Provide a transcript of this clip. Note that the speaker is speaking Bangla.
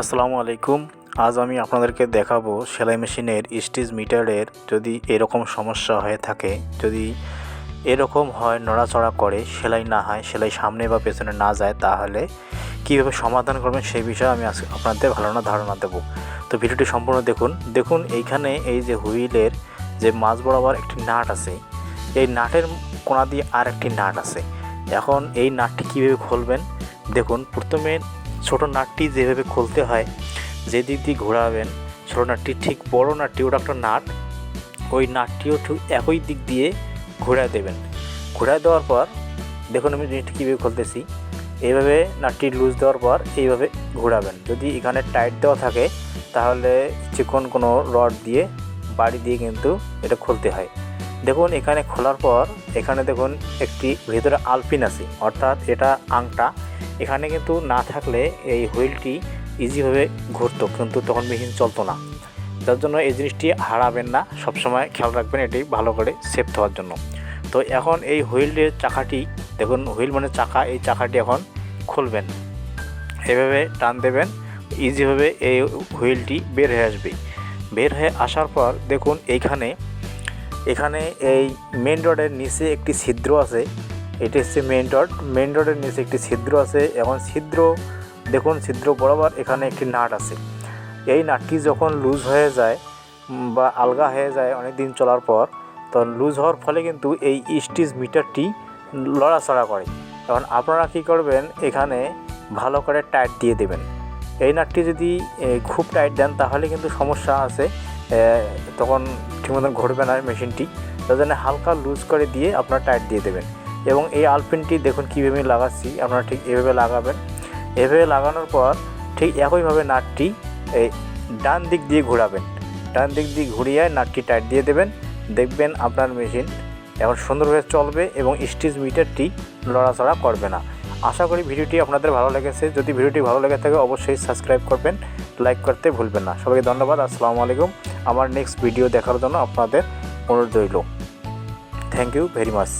আসসালামু আলাইকুম। আজ আমি আপনাদেরকে দেখাবো সেলাই মেশিনের স্টিচ মিটারের যদি এরকম সমস্যা হয়ে থাকে, যদি এরকম হয়, নড়াচড়া করে, সেলাই না হয়, সেলাই সামনে বা পেছনে না যায়, তাহলে কীভাবে সমাধান করবেন সেই বিষয়ে আমি আজকে আপনাদের ভালোনা ধারণা দেবো। তো ভিডিওটি সম্পূর্ণ দেখুন। দেখুন, এইখানে এই যে হুইলের যে মাঝ বরাবর একটি নাট আছে, এই নাটের কোনা দিয়ে আর একটি নাট আছে। এখন এই নাটটি কীভাবে খুলবেন? দেখুন, প্রথমে ছোট নাটটি যেভাবে খুলতে হয়, যে দিক দিয়ে ঘোরাবেন, ছোটো নাটটি ঠিক বড় নাটটি, ওটা একটা নাট, ওই নাটটিও ঠিক একই দিক দিয়ে ঘোরায় দেবেন। ঘোরায় দেওয়ার পর, দেখুন আমি জিনিসটি কীভাবে খুলতেছি, এইভাবে নাটটি লুজ দেওয়ার পর এইভাবে ঘোরাবেন। যদি এখানে টাইট দেওয়া থাকে, তাহলে চিকন কোনো রড দিয়ে, বাড়ি দিয়ে কিন্তু এটা খুলতে হয়। দেখুন, এখানে খোলার পর, এখানে দেখুন একটি ভেতরে আলপিন আছে, অর্থাৎ এটা আংটা এখানে কিন্তু না থাকলে এই হুইলটি ইজিভাবে ঘুরতো, কিন্তু তখন মেশিন চলতো না। যার জন্য এই জিনিসটি হারাবেন না, সবসময় খেয়াল রাখবেন এটি ভালো করে সেফ হওয়ার জন্য। তো এখন এই হুইলের চাকাটি, দেখুন হুইল মানে চাকা, এই চাকাটি এখন খুলবেন। এভাবে টান দেবেন ইজিভাবে এই হুইলটি বের হয়ে আসবে। বের হয়ে আসার পর দেখুন এইখানে, এখানে এই মেন রডের নিচে একটি ছিদ্র আছে। এটি হচ্ছে মেন রড মেন রডের নিচে একটি ছিদ্র আছে এবং ছিদ্র, দেখুন ছিদ্র বরাবর এখানে একটি নাট আছে। এই নাটটি যখন লুজ হয়ে যায় বা আলগা হয়ে যায় অনেক দিন চলার পর তখন লুজ হওয়ার ফলে কিন্তু এই স্টিচ মিটারটি লড়াচড়া করে। তখন আপনারা কী করবেন? এখানে ভালো করে টাইট দিয়ে দেবেন। এই নাটটি যদি খুব টাইট দেন, তাহলে কিন্তু সমস্যা আছে। তখন ঠিক মতন ঘুরবে না মেশিনটি তার জন্য হালকা লুজ করে দিয়ে আপনারা টাইট দিয়ে দেবেন। এবং এই আলপিনটি দেখুন কীভাবে আমি লাগাচ্ছি, আপনারা ঠিক এভাবে লাগাবেন। এভাবে লাগানোর পর ঠিক একইভাবে নাটটি এই ডান দিক দিয়ে ঘোরাবেন। ডান দিক দিয়ে ঘুরিয়ে নাটটি টাইট দিয়ে দেবেন। দেখবেন আপনার মেশিন এখন সুন্দরভাবে চলবে এবং স্টিচ মিটারটি লড়াচড়া করবে না। আশা করি ভিডিওটি আপনাদের ভালো লেগেছে। যদি ভিডিওটি ভালো লেগে থাকে অবশ্যই সাবস্ক্রাইব করবেন, লাইক করতে ভুলবেন না। সবাইকে ধন্যবাদ, আসসালামু আলাইকুম। আমার নেক্সট ভিডিও দেখার জন্য আপনাদের অনুরোধ রইল। Thank you very much.